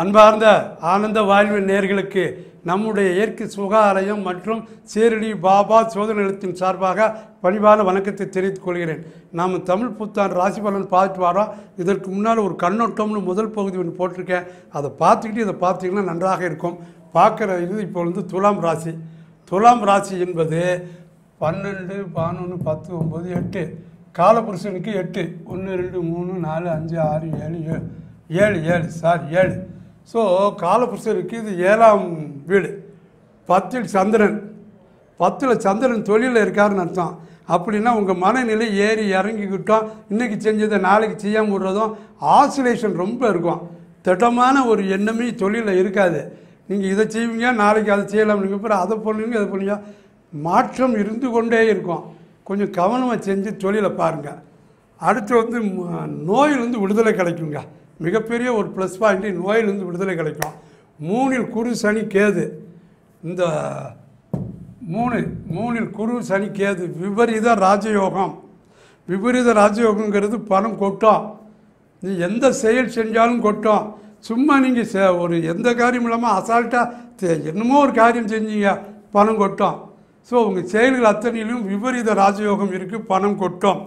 அன்பார்ந்த ஆனந்த வாழ்வு நேர்களுக்கு நம்முடைய இயற்கை சுகாலயம் மற்றும் சீரடி பாபா சோதனை நிலையத்தின் சார்பாக பணிவான வணக்கத்தை தெரிவித்துக் கொள்கிறேன். நாம் தமிழ் புத்தாண்டு ராசி பலன் பார்த்துட்டு வரோம். இதற்கு முன்னால் ஒரு கண்ணோட்டம்னு முதல் பகுதி ஒன்று போட்டிருக்கேன். அதை பார்த்துக்கிட்டு இதை பார்த்தீங்கன்னா நன்றாக இருக்கும். பார்க்குற இது இப்போ வந்து துலாம் ராசி. துலாம் ராசி என்பது பன்னெண்டு பதினொன்று பத்து ஒம்பது எட்டு. காலபுருஷனுக்கு எட்டு. ஒன்று ரெண்டு மூணு நாலு அஞ்சு ஆறு ஏழு ஏழு. ஏழு ஏழு சாரி ஏழு. ஸோ காலபுருஷனுக்கு இது ஏழாம் வீடு. பத்தில் சந்திரன். பத்தில் சந்திரன் தொழிலில் இருக்காருன்னு அர்த்தம். அப்படின்னா உங்கள் மனநிலை ஏறி இறங்கிக்கிட்டோம். இன்றைக்கி செஞ்சதை நாளைக்கு செய்யாமல் விடுறதும் ஆசுலேஷன் ரொம்ப இருக்கும். திட்டமான ஒரு எண்ணமே தொழிலில் இருக்காது. நீங்கள் இதை செய்வீங்க நாளைக்கு அதை செய்யலாம். நீங்கள் அப்புறம் அதை பண்ணுவீங்க அதை பண்ணுவீங்க. மாற்றம் இருந்து கொண்டே இருக்கும். கொஞ்சம் கவனமாக செஞ்சு தொழிலை பாருங்கள் அடுத்து வந்து நோயிலிருந்து விடுதலை கிடைக்குங்க. மிகப்பெரிய ஒரு ப்ளஸ் பாயிண்ட்டு நோயிலிருந்து விடுதலை கிடைக்கும். மூணில் குரு சனி கேது. இந்த மூணு மூணில் குரு சனி கேது விபரீத ராஜயோகம். விபரீத ராஜயோகங்கிறது பணம் கொட்டும். நீ எந்த செயல் செஞ்சாலும் கொட்டும். சும்மா நீங்கள் ஒரு எந்த காரியம் இல்லாமல் அசால்ட்டாக என்னமோ ஒரு காரியம் செஞ்சீங்க பணம் கொட்டும். ஸோ உங்கள் செயல்கள் அத்தனையிலும் விபரீத ராஜயோகம் இருக்குது பணம் கொட்டும்.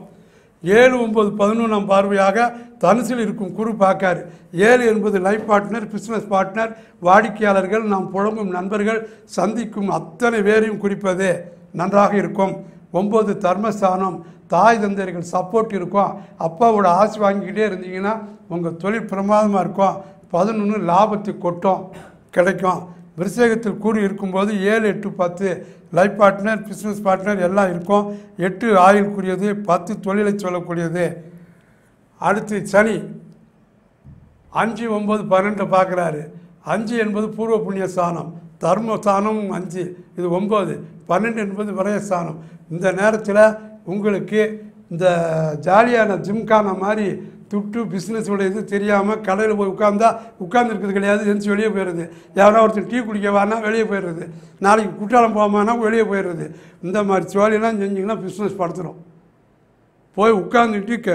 ஏழு ஒன்பது பதினொன்றாம் பார்வையாக தனுசில் இருக்கும் குரு பார்க்காரு. ஏழு என்பது லைஃப் பார்ட்னர் பிஸ்னஸ் பார்ட்னர் வாடிக்கையாளர்கள் நாம் புழங்கும் நண்பர்கள் சந்திக்கும் அத்தனை பேரையும் குறிப்பது. நன்றாக இருக்கும். ஒம்பது தர்மஸ்தானம். தாய் தந்தையர்கள் சப்போர்ட் இருக்கும். அப்பாவோட ஆசை வாங்கிக்கிட்டே இருந்தீங்கன்னா உங்கள் தொழில் பிரமாதமாக இருக்கும். பதினொன்று லாபத்தை கொட்டும். கிடைக்கும். விருச்சகத்தில் கூறி இருக்கும்போது ஏழு எட்டு பத்து லைஃப் பார்ட்னர் பிஸ்னஸ் பார்ட்னர் எல்லாம் இருக்கும். எட்டு ஆயுள்க்குரியது பத்து தொழிலை சொல்லக்கூடியது. அடுத்து சனி. அஞ்சு ஒம்பது பன்னெண்டு பார்க்குறாரு. அஞ்சு என்பது பூர்வ புண்ணிய ஸ்தானம். தர்ம ஸ்தானம் அஞ்சு இது ஒம்பது பன்னெண்டு என்பது விரய ஸ்தானம். இந்த நேரத்தில் உங்களுக்கு இந்த ஜாலியான ஜிம்கான மாதிரி துட்டு பிஸ்னஸோட இது தெரியாமல் கடையில் போய் உட்காந்தா உட்காந்துருக்கிறது கிடையாது எந்திரிச்சு வெளியே போயிடுது யாரோ ஒருத்தர் டீ குடிக்க வானா வெளியே போயிடுறது. நாளைக்கு குற்றாலம் போகாமனா வெளியே போயிடுறது. இந்த மாதிரி சோழியெல்லாம் செஞ்சிங்கன்னா பிஸ்னஸ் படுத்துடும் போய் உட்காந்துட்டு கே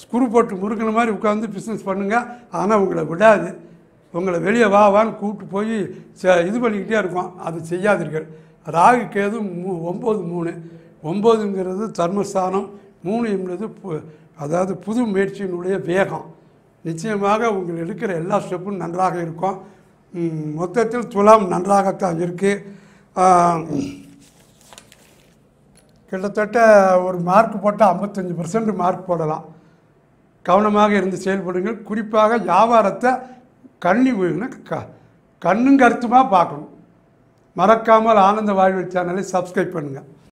ஸ்க்ரூ போட்டு முறுக்கிற மாதிரி உட்காந்து பிஸ்னஸ் பண்ணுங்கள் ஆனால் உங்களை விடாது. உங்களை வெளியே வா வான்னு கூப்பிட்டு போய் ச இது பண்ணிக்கிட்டே இருக்கும். அது செய்யாதீர்கள். ராகு கேது மூ ஒம்பது மூணு. ஒம்பதுங்கிறது தர்மஸ்தானம். மூணு என்பது அதாவது புது முயற்சியினுடைய வேகம். நிச்சயமாக உங்கள் எடுக்கிற எல்லா ஸ்டெப்பும் நன்றாக இருக்கும். மொத்தத்தில் துலாம் நன்றாகத்தான் இருக்குது கிட்டத்தட்ட ஒரு மார்க் போட்டால் ஐம்பத்தஞ்சு பர்சன்ட் மார்க் போடலாம். கவனமாக இருந்து செயல்படுங்கள். குறிப்பாக வியாபாரத்தை கண்ணி க கண்ணும் கருத்துமாக பார்க்கணும். மறக்காமல் ஆனந்த வாழ்வு சேனலை சப்ஸ்கிரைப் பண்ணுங்கள்